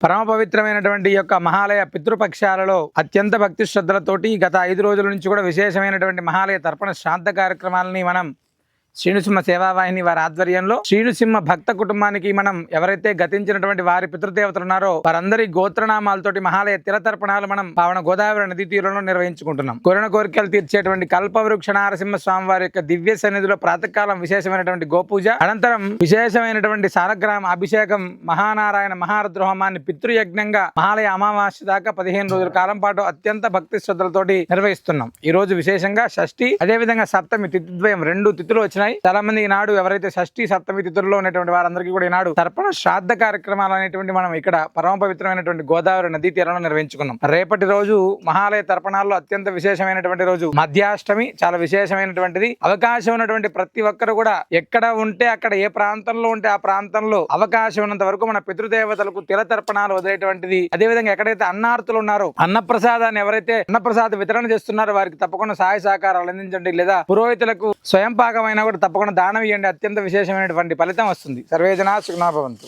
పరమ పవిత్రమైనటువంటి యొక్క మహాలయ పితృపక్షాలలో అత్యంత భక్తి శ్రద్ధలతోటి గత ఐదు రోజుల నుంచి కూడా విశేషమైనటువంటి మహాలయ తర్పణ శ్రాద్ధ కార్యక్రమాలని మనం శ్రీనుసింహ సేవావాహిని వారి ఆధ్వర్యంలో శ్రీనుసింహ భక్త కుటుంబానికి మనం ఎవరైతే గతించినటువంటి వారి పితృదేవతలు ఉన్నారో వారందరి గోత్రనామాలతోటి మహాలయ తిరతర్పణాలు మనం పావన గోదావరి నదీ తీరంలో నిర్వహించుకుంటున్నాం. కోరిన కోరికలు తీర్చేటువంటి కల్పవృక్ష నారసింహ స్వామి వారి యొక్క దివ్య సన్నిధిలో ప్రాతకాలం విశేషమైనటువంటి గోపూజ అనంతరం విశేషమైనటువంటి సారగ్రామ అభిషేకం మహానారాయణ మహారద్రోహమాన్ని పితృయజ్ఞంగా మహాలయ అమావాస్య దాకా పదిహేను రోజుల కాలం పాటు అత్యంత భక్తి శ్రద్ధలతోటి నిర్వహిస్తున్నాం. ఈ రోజు విశేషంగా షష్ఠి అదే విధంగా సప్తమి తిథిద్వయం రెండు తిథులు వచ్చినాయి. చాలా మంది ఈనాడు ఎవరైతే షష్ఠి సప్తమి తిథుల్లో ఉన్నటువంటి వారందరికీ కూడా ఈనాడు తర్పణ శ్రాద్ధ కార్యక్రమాలు అనేటువంటి మనం ఇక్కడ పరమ పవిత్రమైనటువంటి గోదావరి నదీ తీరంలో నిర్వహించుకున్నాం. రేపటి రోజు మహాలయ తర్పణాల్లో అత్యంత విశేషమైనటువంటి రోజు మధ్యాష్టమి. చాలా విశేషమైనటువంటిది. అవకాశం ఉన్నటువంటి ప్రతి ఒక్కరు కూడా ఎక్కడ ఉంటే అక్కడ ఏ ప్రాంతంలో ఉంటే ఆ ప్రాంతంలో అవకాశం ఉన్నంత వరకు మన పితృదేవతలకు తిల తర్పణాలు వదిలేటువంటిది. అదేవిధంగా ఎక్కడైతే అన్నార్తులు ఉన్నారో అన్నప్రసాదాన్ని ఎవరైతే అన్నప్రసాద వితరణ చేస్తున్నారో వారికి తప్పకుండా సహాయ సహకారాలు అందించండి. లేదా పురోహితులకు స్వయం పాకమైనా కూడా తప్పకుండా దానం ఇవ్వండి అత్యంత విశేషమైనటువంటి ఫలితం వస్తుంది. సర్వేజన సుఖనాభవంతు